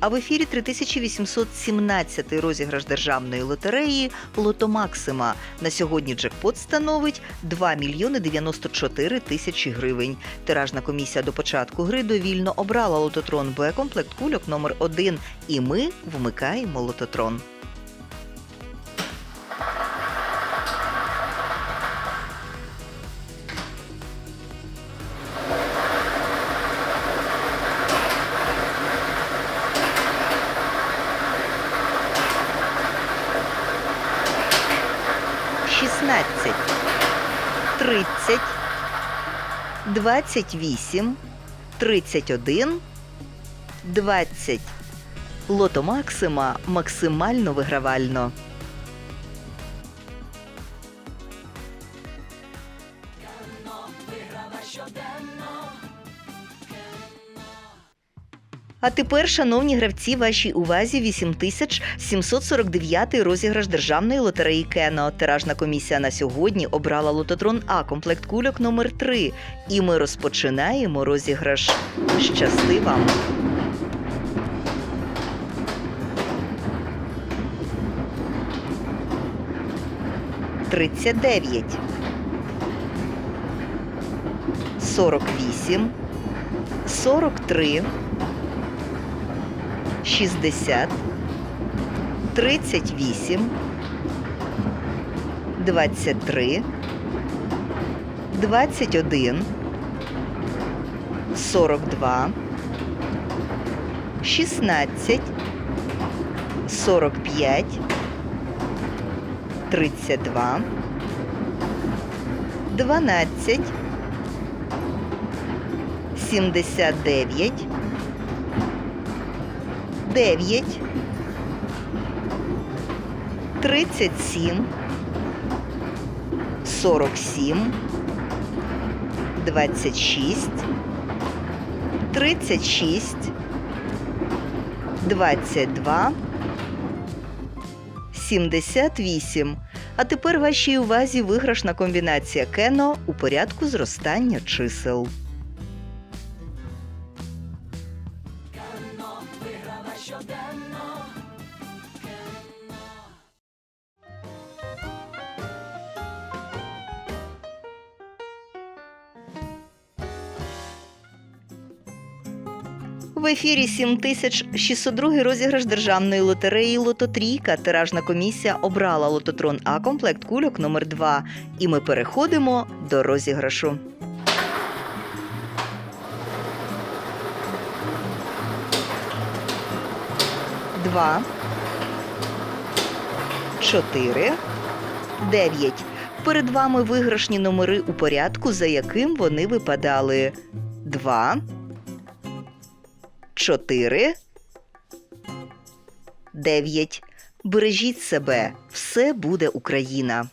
А в ефірі 3817 розіграш державної лотереї Лото Максима. На сьогодні джекпот становить 2 мільйони 94 тисячі гривень. Тиражна комісія до початку гри довільно обрала лототрон Б комплект кульок номер 1 і ми вмикаємо лототрон. Шістнадцять, тридцять, двадцять вісім, тридцять один, 20. Лото Максима максимально вигравально. А тепер, шановні гравці, вашій увазі 8749 розіграш державної лотереї Кено. Тиражна комісія на сьогодні обрала лототрон А комплект кульок номер 3 І ми розпочинаємо розіграш. Щасти вам! Тридцять дев'ять. Сорок вісім. Сорок три. Шістдесят. Тридцять вісім. Двадцять три. Двадцять один. Сорок два. Шістнадцять. Сорок п'ять. 32, 12, 79, 9, 37, 47, 26, 36, 22, 78. А тепер вашій увазі виграшна комбінація Кено у порядку зростання чисел. В ефірі 7602 розіграш державної лотереї Лототрійка. Тиражна комісія обрала лототрон А комплект кульок номер 2 І ми переходимо до розіграшу. Два. Чотири. Дев'ять. Перед вами виграшні номери у порядку, за яким вони випадали. Два. 4, 9. Бережіть себе. Все буде Україна.